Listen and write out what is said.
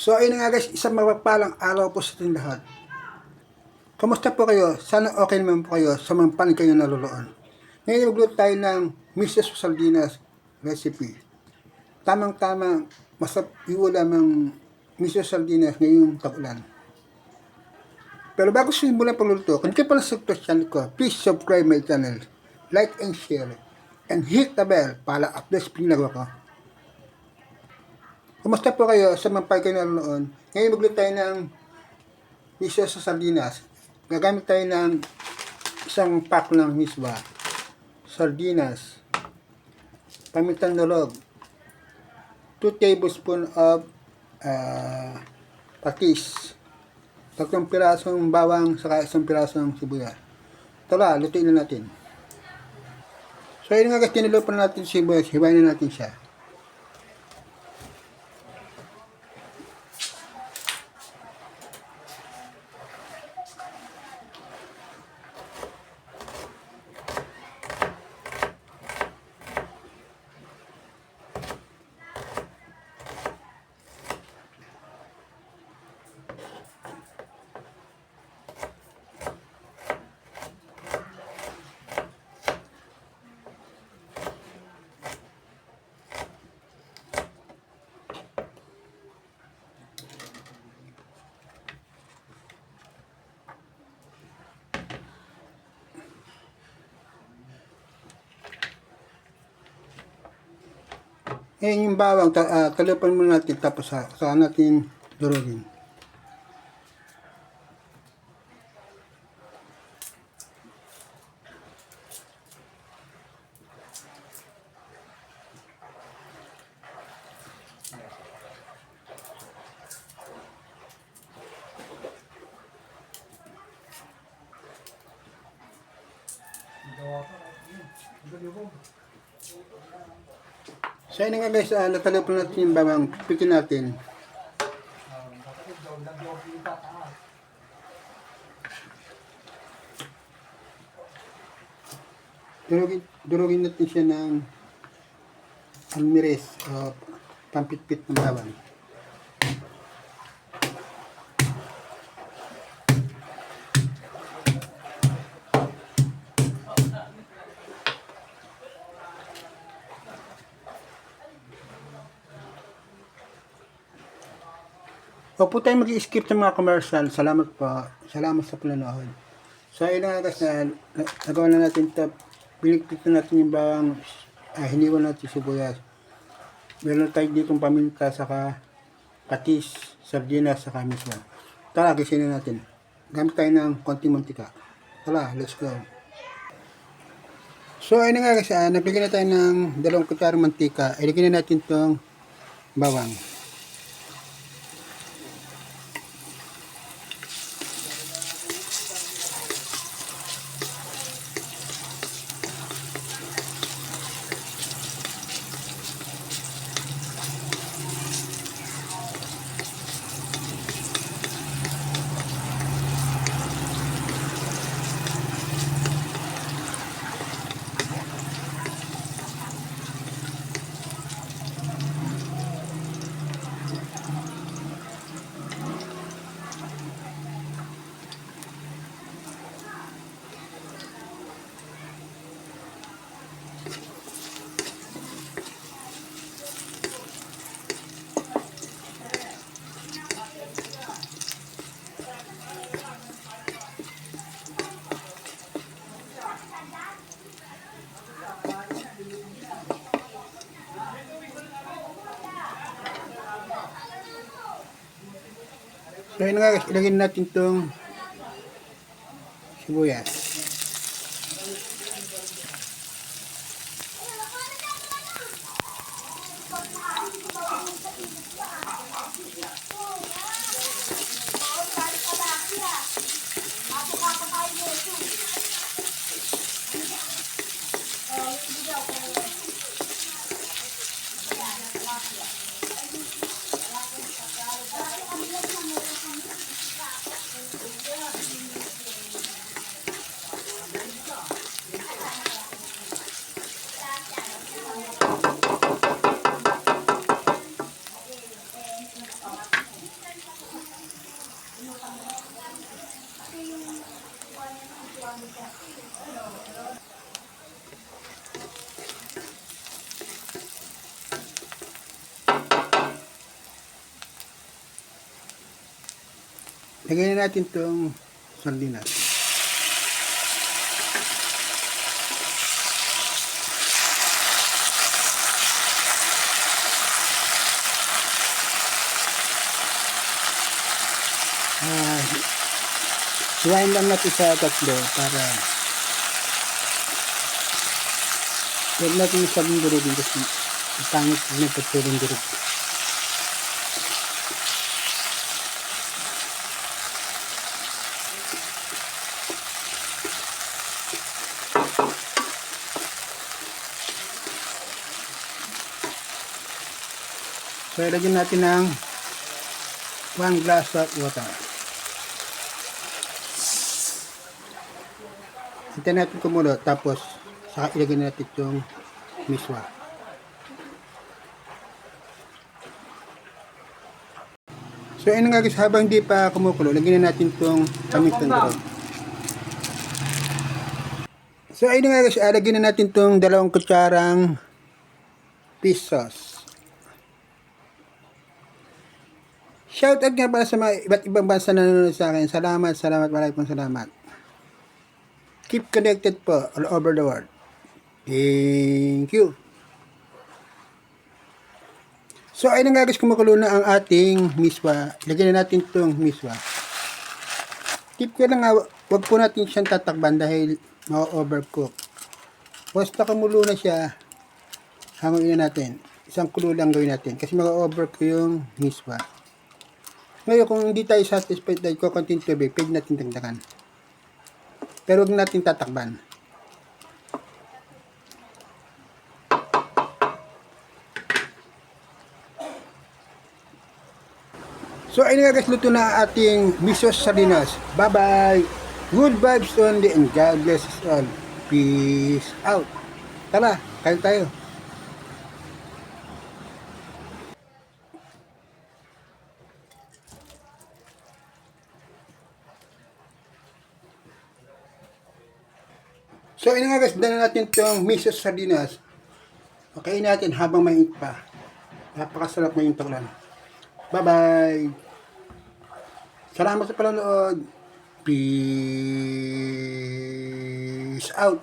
So ayun nga guys, isang mapapalang araw po sa ating lahat. Kamusta po kayo? Sana okay naman po kayo sa mga panig kayo naluloon. Ngayon magluto tayo ng Mrs. Sardinas recipe. Tamang-tamang masarap iulam ang Mrs. Sardinas ngayong tagulan. Pero bago simulan pagluto, kung kayo pala sa channel ko, please subscribe my channel, like and share, and hit the bell para updates po yung nagawa ko. Kumusta po kayo sa mga pagkain na noon? Ngayon magluto tayo ng miso sa sardinas. Gagamit tayo ng isang pack ng miswa. Sardinas. Pamitang nulog. 2 tablespoon of uh, patis. Tatlong pirasong bawang saka isang pirasong sibuyas. Tara, lutuin na natin. So yun nga guys, tinilo pa natin si sibuyas. Hiwain na natin siya. Ngayon yung bawang, ta uh, talupan muna natin tapos sa saka natin durugin. So yun nga guys, uh, natalapon natin yung bawang, pikin natin. Durugin, durugin natin siya ng almires o pampitpit ng bawang. Huwag po tayo mag-skip ng mga commercial. Salamat po. Salamat sa panonood. So, nga guys, na, na, nagawa na natin ito. Biligpit na natin yung bawang ah, hiniwan natin sibuyas. Meron tayo dito paminta, saka patis, sardinas, saka mismo. Tara, gisinin natin. Gamit tayo ng konting mantika. Tara, let's go. So, ayun nga guys, ah, nagbigyan na tayo ng dalawang kutsarang mantika. Iligyan na natin itong bawang. So yun nga guys, ilagay natin itong sibuyas. Lagyan na natin itong sardinas. Ah, Iwain lang natin sa tatlo para huwag natin sabing durugin kasi pangit na pagturing durug. So, ilagyan natin ng 1 glass of water. Hintayin natin kumulo, tapos saka ilagay natin yung miswa. So, ayun nga guys, habang di pa kumukulo, lagyan na natin itong pamitang durog. So, ayun nga guys, ah, lagyan na natin itong dalawang kutsarang fish sauce. Shoutout nga pala sa mga iba't ibang bansa na nanonood sa akin. Salamat, salamat, maraming pong salamat. Keep connected po all over the world. Thank you. So, ayun nga guys, kumukulo na ang ating miswa. Lagyan na natin itong miswa. Tip ko lang nga, wag po natin siyang tatakban dahil ma-overcook. Na kumulo na siya, hanguin na natin. Isang kulo lang gawin natin kasi mag-overcook yung miswa. Ngayon, kung hindi tayo satisfied dahil ko konting tubig, pwede natin dagdagan. Pero huwag natin tatakban. So, ayun nga guys, luto na ating miso sardinas. Bye-bye! Good vibes only and God bless us all. Peace out! Tara, kain tayo. So, yun nga guys, dala natin itong miso sardinas. Okay natin habang mainit pa. Napakasarap ngayong taglan. Bye-bye! Salamat sa panonood. Peace out!